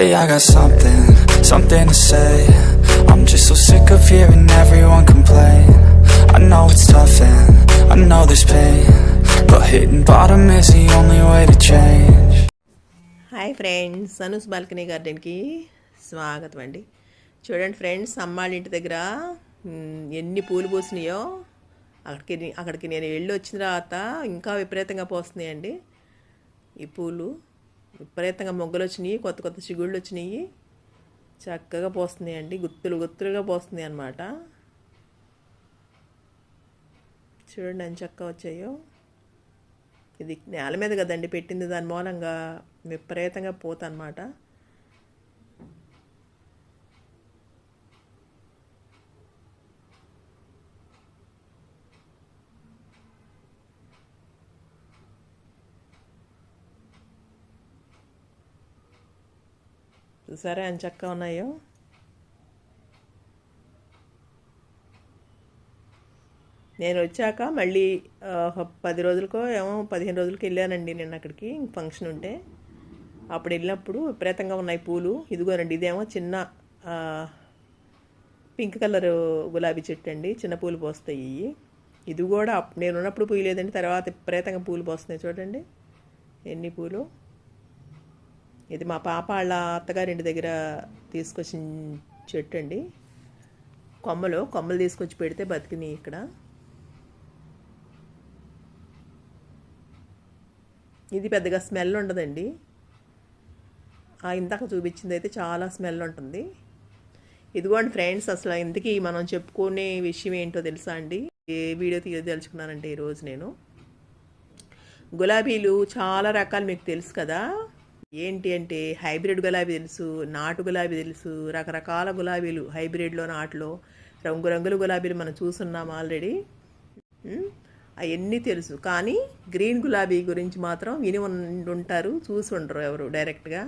Hey, I got something, something to say. I'm just so sick of hearing everyone complain. I know it's tough and I know there's pain. But hitting bottom is the only way to change. Hi friends Anu's balcony గార్డెన్కి స్వాగతం అండి చూడండి friends అమ్మాళ్ళ ఇంటి దగ్గర ఎన్ని పూలు పూసినాయో అక్కడికి అక్కడికి నేను వెళ్ళి వచ్చిన తర్వాత ఇంకా విపరీతంగా పోస్తున్నాయండి ఈ పూలు విపరీతంగా మొగ్గలు వచ్చినాయి కొత్త కొత్త చిగుళ్ళు వచ్చినాయి చక్కగా పోస్తున్నాయి అండి గుత్తులు గుత్తులుగా పోస్తున్నాయి అన్నమాట. చూడండి అని చక్కగా వచ్చాయో. ఇది నేల మీద కదండి పెట్టింది. దాని మూలంగా విపరీతంగా పోత అనమాట చూసారా ఎంత చక్కగా ఉన్నాయో? నేను వచ్చాక మళ్ళీ పది రోజులకో ఏమో పదిహేను రోజులకి వెళ్ళానండి నేను అక్కడికి ఫంక్షన్ ఉంటే. అప్పుడు వెళ్ళినప్పుడు విపరీతంగా ఉన్నాయి పూలు. ఇదిగోనండి ఇదేమో చిన్న పింక్ కలర్ గులాబీ చెట్టు అండి చిన్న పూలు పోస్తాయి. ఇది కూడా అప్- నేను ఉన్నప్పుడు పూయలేదండి తర్వాత విపరీతంగా పూలు పోస్తున్నాయి చూడండి. ఎన్ని పూలు? ఇది మా పాప వాళ్ళ అత్తగారింటి దగ్గర తీసుకొచ్చిన చెట్టు అండి. కొమ్మలు కొమ్మలు తీసుకొచ్చి పెడితే బతికినాయి ఇక్కడ. ఇది పెద్దగా స్మెల్ ఉండదండి. ఆ ఇందాక చూపించింది అయితే చాలా స్మెల్ ఉంటుంది. ఇదిగోండి ఫ్రెండ్స్ అసలు ఇంతకీ మనం చెప్పుకునే విషయం ఏంటో తెలుసా అండి? ఏ వీడియో తీయదలుచుకున్నానంటే ఈరోజు నేను. గులాబీలు చాలా రకాలు మీకు తెలుసు కదా? ఏంటి అంటే హైబ్రిడ్ గులాబీ తెలుసు నాటు గులాబీ తెలుసు రకరకాల గులాబీలు హైబ్రిడ్లో నాటులో రంగురంగుల గులాబీలు మనం చూస్తున్నాం ఆల్రెడీ. అవన్నీ తెలుసు. కానీ గ్రీన్ గులాబీ గురించి మాత్రం విని ఉంటారు చూసి ఉండరు ఎవరు డైరెక్ట్గా.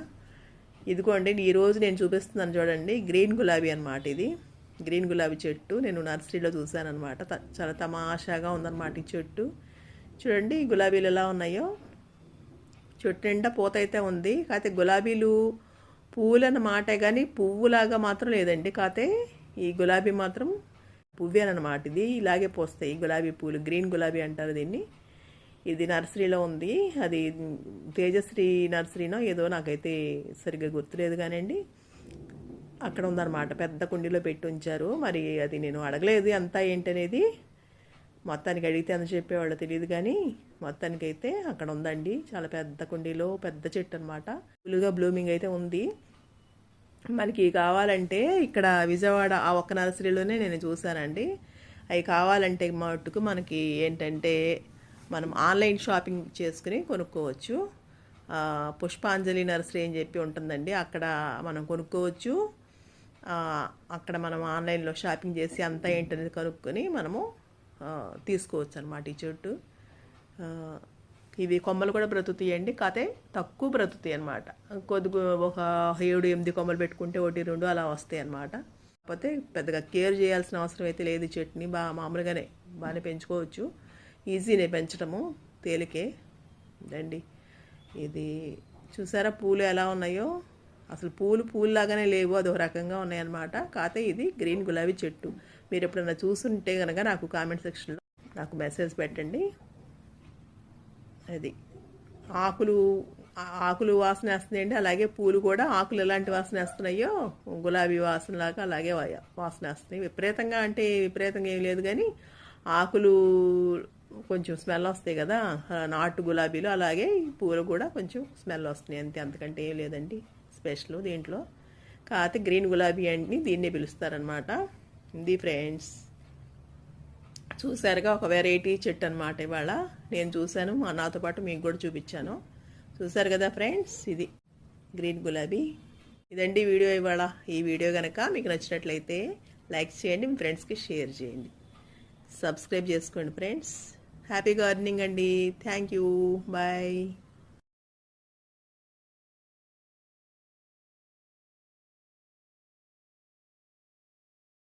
ఇదిగోండి ఈరోజు నేను చూపిస్తున్నాను చూడండి గ్రీన్ గులాబీ అనమాట ఇది. గ్రీన్ గులాబీ చెట్టు నేను నర్సరీలో చూశాను అనమాట చాలా తమాషాగా ఉందన్నమాట ఈ చెట్టు. చూడండి గులాబీలు ఎలా ఉన్నాయో. చెట్టు నిండా పూత అయితే ఉంది. కాకపోతే గులాబీలు పువ్వులన్న మాటే కానీ పువ్వులాగా మాత్రం లేదండి. కాకపోతే ఈ గులాబీ మాత్రం పువ్వేనమాట ఇది. ఇలాగే పోస్తాయి గులాబీ పూలు. గ్రీన్ గులాబీ అంటారు దీన్ని. ఇది నర్సరీలో ఉంది. అది తేజశ్రీ నర్సరీనో ఏదో నాకైతే సరిగ్గా గుర్తులేదు కానివ్వండి అక్కడ ఉందన్నమాట. పెద్ద కుండీలో పెట్టి ఉంచారు. మరి అది నేను అడగలేదు. అంతా ఏంటనేది? మొత్తానికి అడిగితే అని చెప్పేవాళ్ళు తెలియదు కానీ మొత్తానికి అయితే అక్కడ ఉందండి. చాలా పెద్ద కుండీలో పెద్ద చెట్టు అనమాట ఫుల్గా బ్లూమింగ్ అయితే ఉంది. మనకి కావాలంటే ఇక్కడ విజయవాడ ఆ ఒక్క నర్సరీలోనే నేను చూశానండి. అవి కావాలంటే మట్టుకు మనకి ఏంటంటే మనం ఆన్లైన్ షాపింగ్ చేసుకుని కొనుక్కోవచ్చు. పుష్పాంజలి నర్సరీ అని చెప్పి ఉంటుందండి. అక్కడ మనం కొనుక్కోవచ్చు. అక్కడ మనం ఆన్లైన్లో షాపింగ్ చేసి అంతా ఏంటనేది కనుక్కొని మనము తీసుకోవచ్చు అనమాట ఈ చెట్టు. ఇవి కొమ్మలు కూడా బ్రతుకుతాయండి. కాతే తక్కువ బ్రతుకుతాయి అనమాట కొద్దిగా ఒక ఏడు ఎనిమిది కొమ్మలు పెట్టుకుంటే ఒకటి రెండు అలా వస్తాయి అనమాట కాకపోతే పెద్దగా కేర్ చేయాల్సిన అవసరం అయితే లేదు ఈ చెట్టుని. బాగా మామూలుగానే బాగానే పెంచుకోవచ్చు. ఈజీనే పెంచడము తేలికే. రండి ఇది చూసారా పూలు ఎలా ఉన్నాయో? అసలు పూలు పూల్లాగానే లేవు. అదో రకంగా ఉన్నాయన్నమాట. కాకపోతే ఇది గ్రీన్ గులాబీ చెట్టు. మీరు ఎప్పుడైనా చూసుంటే కనుక నాకు కామెంట్ సెక్షన్లో నాకు మెసేజ్ పెట్టండి. అది. ఆకులు ఆకులు వాసన వేస్తున్నాయండి. అలాగే పూలు కూడా ఆకులు ఎలాంటి వాసన వేస్తున్నాయో గులాబీ వాసనలాగా అలాగే వాసన వేస్తున్నాయి. విపరీతంగా అంటే విపరీతంగా ఏం లేదు కానీ ఆకులు కొంచెం స్మెల్ వస్తాయి కదా. నాటు గులాబీలు అలాగే పూలు కూడా కొంచెం స్మెల్ వస్తున్నాయి అంతే. అంతకంటే ఏం లేదండి. స్పెషల్ దీంట్లో. కాకపోతే గ్రీన్ గులాబీ అండి. దీన్నే పిలుస్తారనమాట ఇది ఫ్రెండ్స్. చూసారుగా ఒక వెరైటీ చెట్టు అనమాట ఇవాళ. నేను చూశాను మా నాతో పాటు మీకు కూడా చూపించాను. చూసారు కదా ఫ్రెండ్స్? ఇది గ్రీన్ గులాబీ. ఇదండి వీడియో ఇవాళ. ఈ వీడియో కనుక మీకు నచ్చినట్లయితే లైక్ చేయండి మీ ఫ్రెండ్స్కి షేర్ చేయండి. సబ్స్క్రైబ్ చేసుకోండి ఫ్రెండ్స్. హ్యాపీ గార్డెనింగ్ అండి. Thank you. బాయ్.